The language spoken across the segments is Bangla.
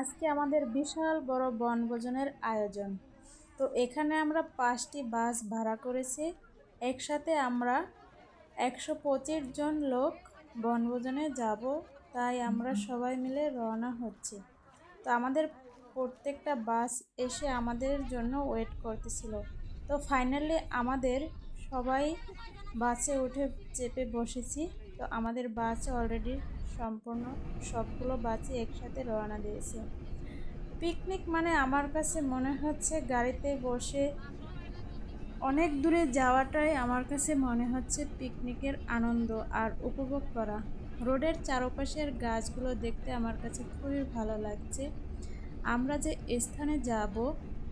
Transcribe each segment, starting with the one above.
আজকে আমাদের বিশাল বড় বনভোজনের আয়োজন। তো এখানে আমরা পাঁচটি বাস ভাড়া করেছি। একসাথে আমরা একশো পঁচিশ জন লোক বনভোজনে যাব তাই আমরা সবাই মিলে রওনা হচ্ছি। তো আমাদের প্রত্যেকটা বাস এসে আমাদের জন্য ওয়েট করতেছিল। তো ফাইনালি আমাদের সবাই বাসে উঠে চেপে বসেছি। তো আমাদের বাস অলরেডি সম্পূর্ণ সবগুলো বাসই একসাথে রওনা দিয়েছে। পিকনিক মানে আমার কাছে মনে হচ্ছে গাড়িতে বসে অনেক দূরে যাওয়াটাই আমার কাছে মনে হচ্ছে পিকনিকের আনন্দ আর উপভোগ করা। রোডের চারপাশের গাছগুলো দেখতে আমার কাছে খুবই ভালো লাগছে। আমরা যে স্থানে যাব,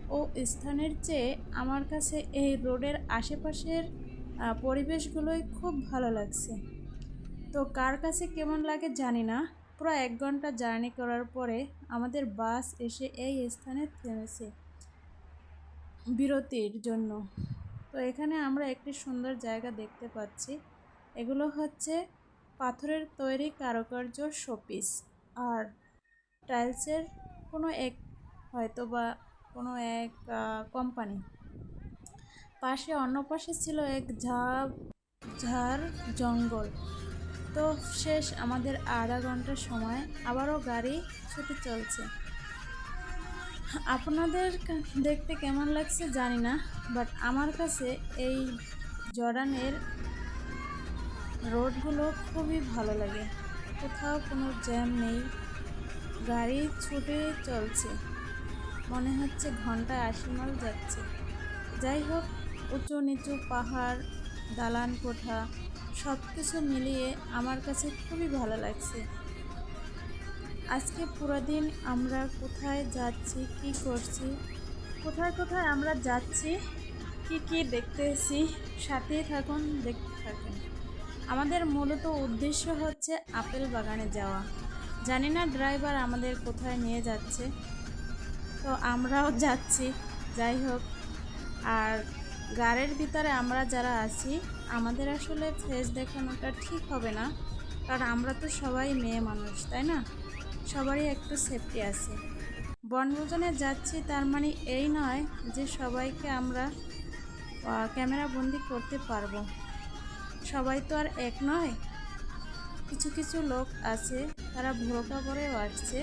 ও স্থানের চেয়ে আমার কাছে এই রোডের আশেপাশের পরিবেশগুলোই খুব ভালো লাগছে। তো কার কাছে কেমন লাগে জানি না। পুরো এক ঘণ্টা জার্নি করার পরে আমাদের বাস এসে এই স্থানে থেমেছে বিরতির জন্য। তো এখানে আমরা একটি সুন্দর জায়গা দেখতে পাচ্ছি। এগুলো হচ্ছে পাথরের তৈরি কারুকার্য শোপিস। আর টাইলসের কোনো এক হয়তো বা কোনো এক কোম্পানি। পাশে অন্য পাশে ছিল এক ঝাড় ঝাড় জঙ্গল। তো শেষ, আমাদের আধা ঘণ্টা সময়। আবারও গাড়ি ছুটে চলছে। আপনাদের দেখতে কেমন লাগছে জানি না বাট আমার কাছে এই জর্ডানের রোডগুলো খুবই ভালো লাগে। কোথাও কোনো জ্যাম নেই, গাড়ি ছুটে চলছে। মনে হচ্ছে ঘন্টায় আশি মাইল যাচ্ছে। যাই হোক, উঁচু নিচু পাহাড়, দালান কোঠা সব কিছু মিলিয়ে আমার কাছে খুবই ভালো লাগছে। আজকে পুরো দিন আমরা কোথায় যাচ্ছি, কি করছি, কোথায় কোথায় আমরা যাচ্ছি, কি কি দেখতেছি, সাথেই থাকুন, দেখতে থাকুন। আমাদের মূলত উদ্দেশ্য হচ্ছে আপেল বাগানে যাওয়া। জানি না ড্রাইভার আমাদের কোথায় নিয়ে যাচ্ছে। তো আমরাও যাচ্ছি, যাই হোক। আর গাড়ির ভিতরে আমরা যারা আছি, আমাদের আসলে ফেস দেখানোটা ঠিক হবে না। কারণ আমরা তো সবাই মেয়ে মানুষ, তাই না? সবারই একটু সেফটি আছে। বনভোজনে যাচ্ছি তার মানে এই নয় যে সবাইকে আমরা ক্যামেরা বন্দি করতে পারব। সবাই তো আর এক নয়। কিছু কিছু লোক আছে, তারা ভোরকা করেও আসছে।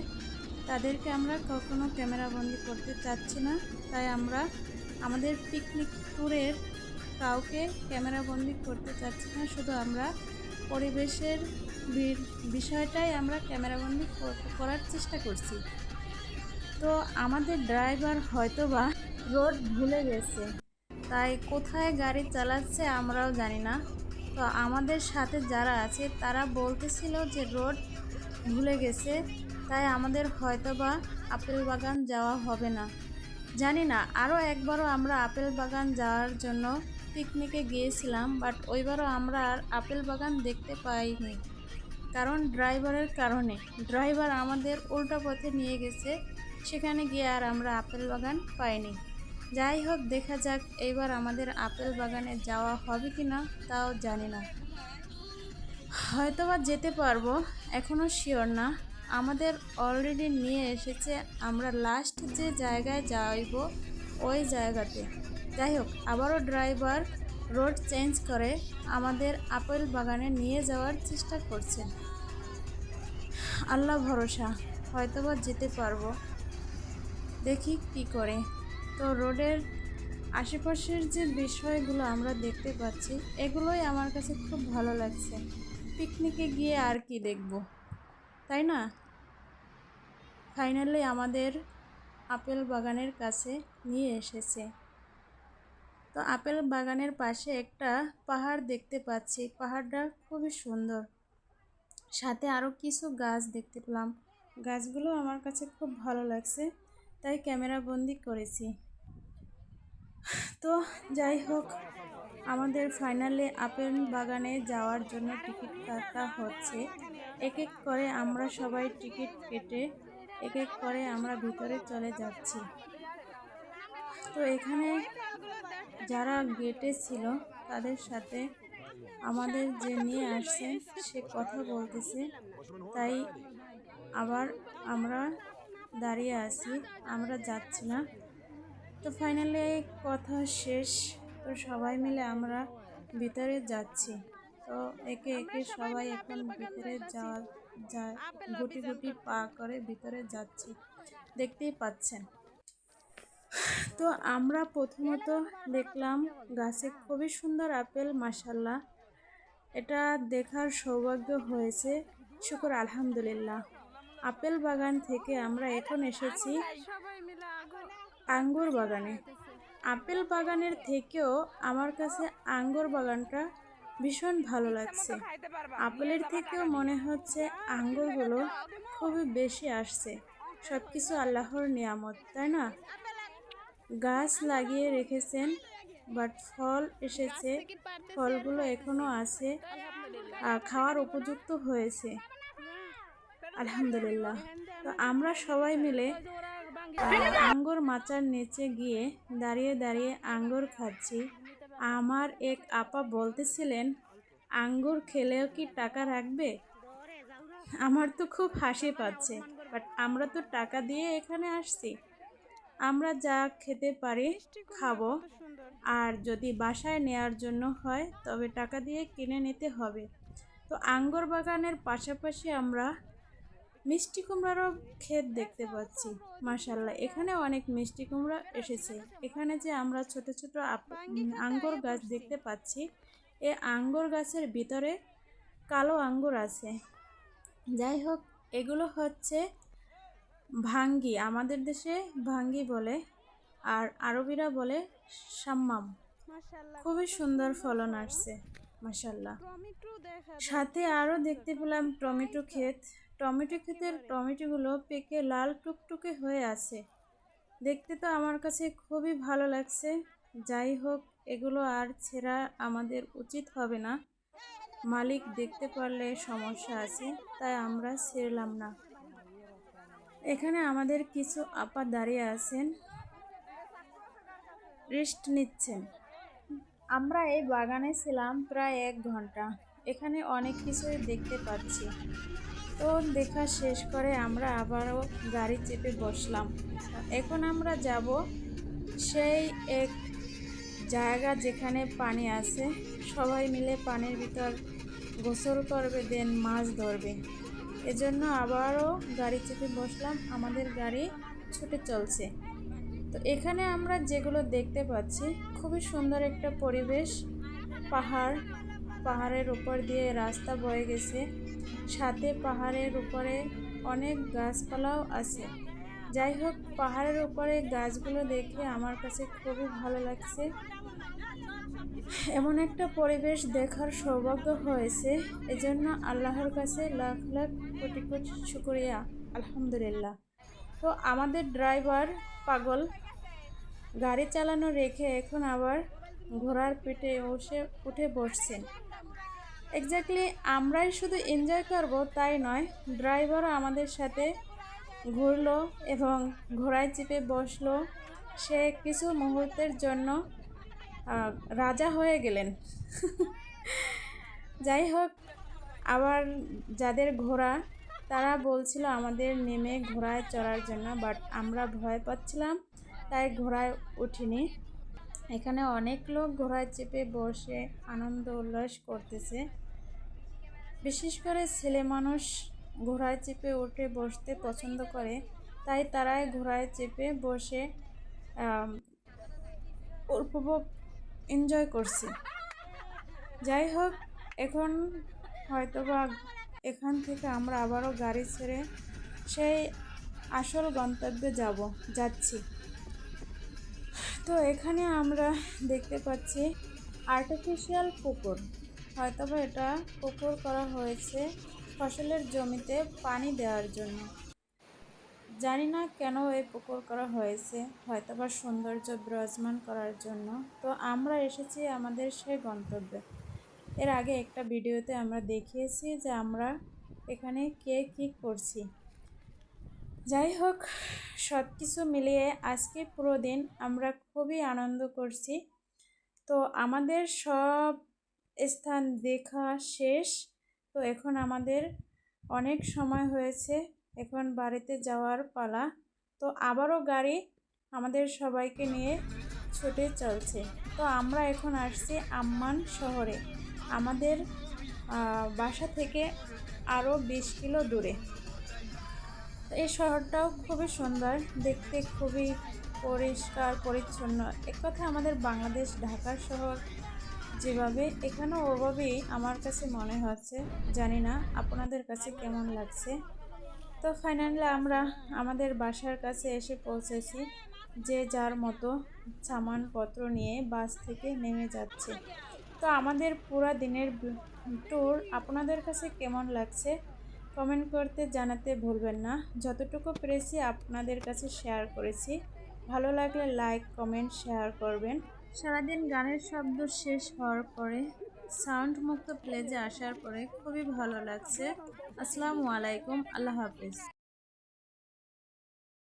তাদেরকে আমরা কখনো ক্যামেরা বন্দি করতে চাচ্ছি না। তাই আমরা আমাদের পিকনিক ট্যুরের কাউকে ক্যামেরা বন্দি করতে চাচ্ছি না, শুধু আমরা পরিবেশের বিষয়টাই আমরা ক্যামেরাবন্দি কর- করার চেষ্টা করছি। তো আমাদের ড্রাইভার হয়তোবা রোড ভুলে গেছে, তাই কোথায় গাড়ি চালাচ্ছে আমরাও জানি না। তো আমাদের সাথে যারা আছে, তারা বলতেছিল যে রোড ভুলে গেছে, তাই আমাদের হয়তোবা আপেল বাগান যাওয়া হবে না। জানি না আরও একবারও আমরা আপেল বাগান যাওয়ার জন্য পিকনিকে গিয়েছিলাম, বাট ওইবারও আমরা আর আপেল বাগান দেখতে পাইনি। কারণ ড্রাইভারের কারণে। ড্রাইভার আমাদের উল্টো পথে নিয়ে গেছে, সেখানে গিয়ে আর আমরা আপেল বাগান পাইনি। যাই হোক, দেখা যাক এইবার আমাদের আপেল বাগানে যাওয়া হবে কি না, তাও জানি না। হয়তোবা যেতে পারব এখনও শিওর না। আমাদের অলরেডি নিয়ে এসেছে, আমরা লাস্ট যে জায়গায় যাইব, ওই জায়গাতে। যাই হোক আবারও ড্রাইভার রোড চেঞ্জ করে আমাদের আপেল বাগানে নিয়ে যাওয়ার চেষ্টা করছে। আল্লাহ ভরসা, হয়তোবা যেতে পারব। দেখি কি করে। তো রোডের আশেপাশের যে বিষয়গুলো আমরা দেখতে পাচ্ছি, এগুলোই আমার কাছে খুব ভালো লাগছে। পিকনিকে গিয়ে আর কি দেখব? তাই না? ফাইনালি আমাদের আপেল বাগানের কাছে নিয়ে এসেছে। তো আপেল বাগানের পাশে একটা পাহাড় দেখতে পাচ্ছি। পাহাড়টা খুবই সুন্দর। সাথে আরও কিছু গাছ দেখতে পেলাম। গাছগুলো আমার কাছে খুব ভালো লাগছে, তাই ক্যামেরা বন্দি করেছি। তো যাই হোক, আমাদের ফাইনালে আপেল বাগানে যাওয়ার জন্য টিকিট কাটা হচ্ছে। এক এক করে আমরা সবাই টিকিট কেটে এক এক করে আমরা ভিতরে চলে যাচ্ছি। তো এখানে যারা গেটে ছিল, তাদের সাথে আমাদের যে নিয়ে আসছে, সে কথা বলতেছে। তাই আবার আমরা দাঁড়িয়ে আছি, আমরা যাচ্ছি না। তো ফাইনালি কথা শেষ। তো সবাই মিলে আমরা ভিতরে যাচ্ছি। তো একে একে সবাই এখন ভিতরে যাওয়া যায় গুটি গুটি পা করে ভিতরে যাচ্ছি। দেখতেই পাচ্ছেন। তো আমরা প্রথমত দেখলাম গাছে খুবই সুন্দর আপেল মাসাল্লাহ এটা দেখার সৌভাগ্য হয়েছে। শুকুর, আলহামদুলিল্লাহ। আপেল বাগান থেকে আমরা এখন এসেছি। আঙ্গুর বাগানে। আপেল বাগানের থেকেও আমার কাছে আঙ্গুর বাগানটা ভীষণ ভালো লাগছে। আপেলের থেকেও মনে হচ্ছে আঙ্গুরগুলো খুবই বেশি আসছে। সব কিছু আল্লাহর নিয়ামত, তাই না? গাছ লাগিয়ে রেখেছেন বাট ফল এসেছে। ফলগুলো এখনও আছে খাওয়ার উপযুক্ত হয়েছে। আলহামদুলিল্লাহ। তো আমরা সবাই মিলে আঙ্গুর মাচার নিচে গিয়ে দাঁড়িয়ে দাঁড়িয়ে আঙ্গুর খাচ্ছি। আমার এক আপা বলতেছিলেন, আঙ্গুর খেলেও কি টাকা রাখবে? আমার তো খুব হাসি পাচ্ছে বাট আমরা তো টাকা দিয়ে এখানে আসছি। আমরা যা খেতে পারি খাব, আর যদি বাসায় নেয়ার জন্য হয়, তবে টাকা দিয়ে কিনে নিতে হবে। তো আঙ্গুর বাগানের পাশাপাশি আমরা মিষ্টি কুমড়ারও ক্ষেত দেখতে পাচ্ছি মার্শাল্লাহ এখানে অনেক মিষ্টি কুমড়া এসেছে। এখানে যে আমরা ছোট ছোট আঙ্গুর গাছ দেখতে পাচ্ছি এ আঙ্গুর গাছের ভিতরে কালো আঙ্গুর আছে। যাই হোক এগুলো হচ্ছে ভাঙ্গি আমাদের দেশে ভাঙ্গি বলে আর আরবিরা বলে সাম্মাম। খুবই সুন্দর ফলন আসছে মাসাল্লাহ সাথে আরও দেখতে পেলাম টমেটো ক্ষেত। টমেটো ক্ষেতের টমেটোগুলো পেকে লাল টুকটুকে হয়ে আছে। দেখতে তো আমার কাছে খুবই ভালো লাগছে। যাই হোক এগুলো আর ছেঁড়া আমাদের উচিত হবে না। মালিক দেখতে পারলে সমস্যা আছে তাই আমরা ছেড়লাম না। এখানে আমাদের কিছু আপা দাঁড়িয়ে আছেন। রেস্ট নিচ্ছেন। আমরা এই বাগানে ছিলাম প্রায় এক ঘণ্টা। এখানে অনেক কিছুই দেখতে পাচ্ছি। তো দেখা শেষ করে আমরা আবারও গাড়ি চেপে বসলাম। এখন আমরা যাব সেই এক জায়গা যেখানে পানি আছে। সবাই মিলে পানির ভিতর গোসল করবে, দেন মাছ ধরবে। এজন্য আবারও গাড়ি চেপে বসলাম। আমাদের গাড়ি ছুটে চলছে। তো এখানে আমরা যেগুলো দেখতে পাচ্ছি, খুবই সুন্দর একটা পরিবেশ। পাহাড় পাহাড়ের উপর দিয়ে রাস্তা বয়ে গেছে। সাথে পাহাড়ের উপরে অনেক গাছপালাও আছে। যাই হোক, পাহাড়ের উপরে গাছগুলো দেখে আমার কাছে খুবই ভালো লাগছে। এমন একটা পরিবেশ দেখার সৌভাগ্য হয়েছে। এজন্য আল্লাহর কাছে লাখ লাখ কোটি কোটি শুক্রিয়া, আলহামদুলিল্লাহ। তো আমাদের ড্রাইভার পাগল, গাড়ি চালানো রেখে এখন আবার ঘোড়ার পিঠে বসে উঠে বসছেন এক্স্যাক্টলি আমরাই শুধু এনজয় করব, তাই নয় ড্রাইভারও আমাদের সাথে ঘুরলো এবং ঘোড়ায় চেপে বসল। সে কিছু মুহূর্তের জন্য রাজা হয়ে গেলেন। যাই হোক, আবার যাদের ঘোড়া, তারা বলছিল আমাদের নেমে ঘোড়ায় চড়ার জন্য বাট আমরা ভয় পাচ্ছিলাম, তাই ঘোড়ায় উঠিনি। এখানে অনেক লোক ঘোড়ায় চেপে বসে আনন্দ উল্লাস করতেছে। বিশেষ করে ছেলে মানুষ ঘোড়ায় চেপে উঠে বসতে পছন্দ করে, তাই তারাই ঘোড়ায় চেপে বসে উপভোগ এনজয় করছে। যাই হোক, এখন হয়তোবা এখান থেকে আমরা আবারও গাড়ি ছেড়ে সেই আসল গন্তব্যে যাব, যাচ্ছি। তো এখানে আমরা দেখতে পাচ্ছি আর্টিফিশিয়াল পুকুর হয়তোবা এটা পুকুর করা হয়েছে ফসলের জমিতে পানি দেওয়ার জন্য। জানি না কেন এই পুকুর করা হয়েছে, হয়তোবা সৌন্দর্য বিরাজমান করার জন্য। তো আমরা এসেছি আমাদের সেই গন্তব্যে। এর আগে একটা ভিডিওতে আমরা দেখিয়েছি যে আমরা এখানে কে কী করছি। যাই হোক সব কিছু মিলিয়ে আজকে পুরো দিন আমরা খুবই আনন্দ করছি। তো আমাদের সব স্থান দেখা শেষ। তো এখন আমাদের অনেক সময় হয়েছে এখন বাড়িতে যাওয়ার পালা। তো আবারও গাড়ি আমাদের সবাইকে নিয়ে ছুটে চলছে। তো আমরা এখন আসছি আম্মান শহরে। আমাদের বাসা থেকে আরও বিশ কিলো দূরে। এই শহরটাও খুবই সুন্দর, দেখতে খুবই পরিষ্কার, পরিচ্ছন্ন। এক কথা আমাদের বাংলাদেশ, ঢাকার শহর যেভাবে, এখানেও ওভাবেই আমার কাছে মনে হচ্ছে। জানি না আপনাদের কাছে কেমন লাগছে। তো ফাইনালি আমরা আমাদের বাসার কাছে এসে পৌঁছেছি, যে যার মতো সামানপত্র নিয়ে বাস থেকে নেমে যাচ্ছে। তো আমাদের পুরা দিনের ট্যুর আপনাদের কাছে কেমন লাগছে? কমেন্ট করতে জানাতে ভুলবেন না। যতটুকু পেরেছি আপনাদের কাছে শেয়ার করেছি। ভালো লাগলে লাইক, কমেন্ট, শেয়ার করবেন। সারাদিন গানের শব্দ শেষ হওয়ার পরে সাউন্ড মুক্ত প্লেজে আসার পরে খুবই ভালো লাগছে। আসসালামু আলাইকুম, আল্লাহ হাফিজ।